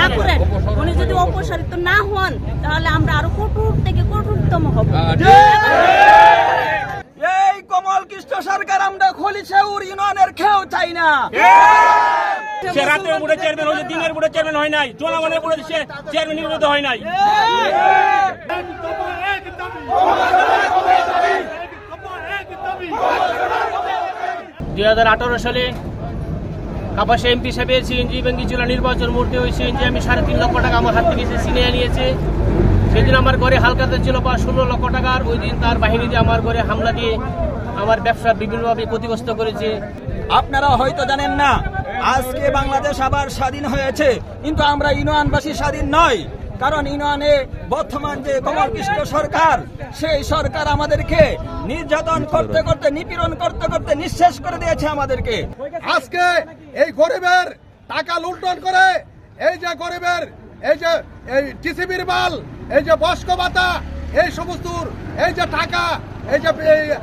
না করেন উনি যদি অপসারিত না হন তাহলে আমরা আরও কঠোর থেকে কঠোরতম হব। এই কমল কৃষ্ণ সরকার আমরা খলিশাউর ইউনিয়নের খেয়েও চাই না। সে রাতের বুড়ে চেয়ারম্যান হয়েছে দিনের বুড়ে চেয়ারম্যান হয় নাই জনগণের বুড়ে সে চেয়ারম্যান নির্বাচিত হয় নাই। দুই হাজার আঠারো সালে কাপাসে এমপি সাহেবের সিএনজি ব্যাঙ্গি জেলা নির্বাচন মুহূর্তে, ওই সিএনজি আমি সাড়ে তিন লক্ষ টাকা আমার হাত থেকে সে ছিনিয়ে নিয়েছে সেদিন আমার ঘরে হালকাতে ছিল পাঁচ ষোলো লক্ষ টাকার। ওই দিন তার বাহিনীতে আমার ঘরে হামলা দিয়ে আমার ব্যবসা বিভিন্নভাবে ক্ষতিগ্রস্ত করেছে। আপনারা হয়তো জানেন না, আজকে বাংলাদেশ আবার স্বাধীন হয়েছে, কিন্তু আমরা ইউনিয়নবাসী স্বাধীন নয়। কারণ ইউনিয়নে বর্তমান যে কমল কৃষ্ণ সরকার, সেই সরকার আমাদেরকে নির্যাতন করতে করতে, নিপীড়ন করতে করতে নিঃশেষ করে দিয়েছে আমাদেরকে। আজকে এই গরিবের টাকা লুণ্ঠন করে, এই যে গরিবের, এই যে, এই টিসিবির মাল, এই যে বস্ক ভাতা, এই সমস্ত এই যে টাকা, এই যে, এই-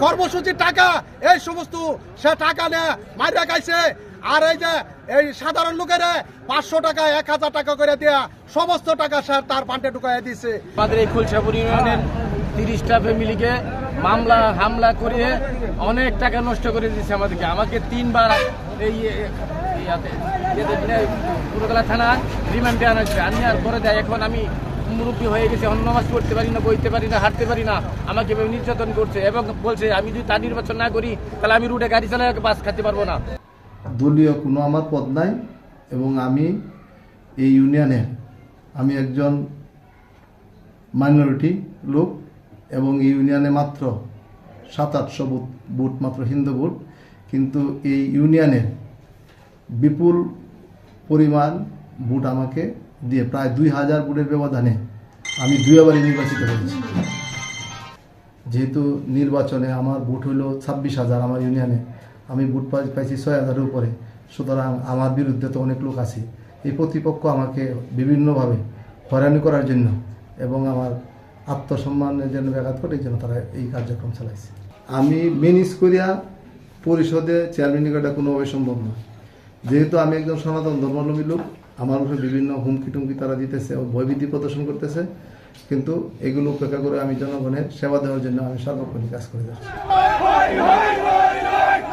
কর্মসূচির টাকা, এই সমস্ত সে টাকা নিয়ে মারিয়া খাইছে আর এই যে, এই সাধারণ লোকের পাঁচশো টাকা, এক হাজার টাকা করে দেয়া সমস্ত টাকা সে তার পান্টে ঢুকাইয়া দিছে। আমাদের এই খুলশাপুর ইউনিয়নের তিরিশটা ফ্যামিলিকে মামলা, হামলা করিয়ে অনেক টাকা নষ্ট করে দিয়েছে আমাদেরকে। আমাকে তিনবার এই পুরোতলা থানা রিমান্ডে আনা হয়েছে। আনার পরে দেয় এখন আমি মুরব্বী হয়ে গেছে অন্য নামাজ পড়তে পারি না, বইতে পারি না, হাঁটতে পারি না। আমাকে এভাবে নির্যাতন করছে এবং বলছে, আমি যদি তার নির্বাচন না করি, তাহলে আমি রুটে গাড়ি চালাই বাস খাতে পারব না। দলীয় কোনো আমার পদ নাই এবং আমি এই ইউনিয়নের আমি একজন মাইনরিটি লোক এবং এই ইউনিয়নে মাত্র সাত, আটশো বুথ বুথ মাত্র হিন্দু বুথ। কিন্তু এই ইউনিয়নের বিপুল পরিমাণ বুট আমাকে দিয়ে প্রায় দুই হাজার বুটের ব্যবধানে আমি দুইবারই নির্বাচিত হয়েছি। যেহেতু নির্বাচনে আমার ভোট হলো ছাব্বিশ হাজার আমার ইউনিয়নে। আমি ভোট পাই- পাইছি ছয় হাজারের উপরে। সুতরাং আমার বিরুদ্ধে তো অনেক লোক আছে। এই প্রতিপক্ষ আমাকে বিভিন্নভাবে হয়রানি করার জন্য এবং আমার আত্মসম্মানের জন্য ব্যাঘাত করে এই জন্য তারা এই কার্যক্রম চালাইছে। আমি মেনিস করিয়া পরিষদে চেয়ারম্যান করাটা কোনোভাবে সম্ভব নয় যেহেতু আমি একজন সনাতন ধর্মাবলম্বী লোক, আমার উপরে বিভিন্ন হুমকি টুমকি তারা দিতেছে ও ভয়ভীতি প্রদর্শন করতেছে। কিন্তু এগুলো উপেক্ষা করে আমি জনগণের সেবা দেওয়ার জন্য আমি সর্বক্ষণিক কাজ করে যাচ্ছি।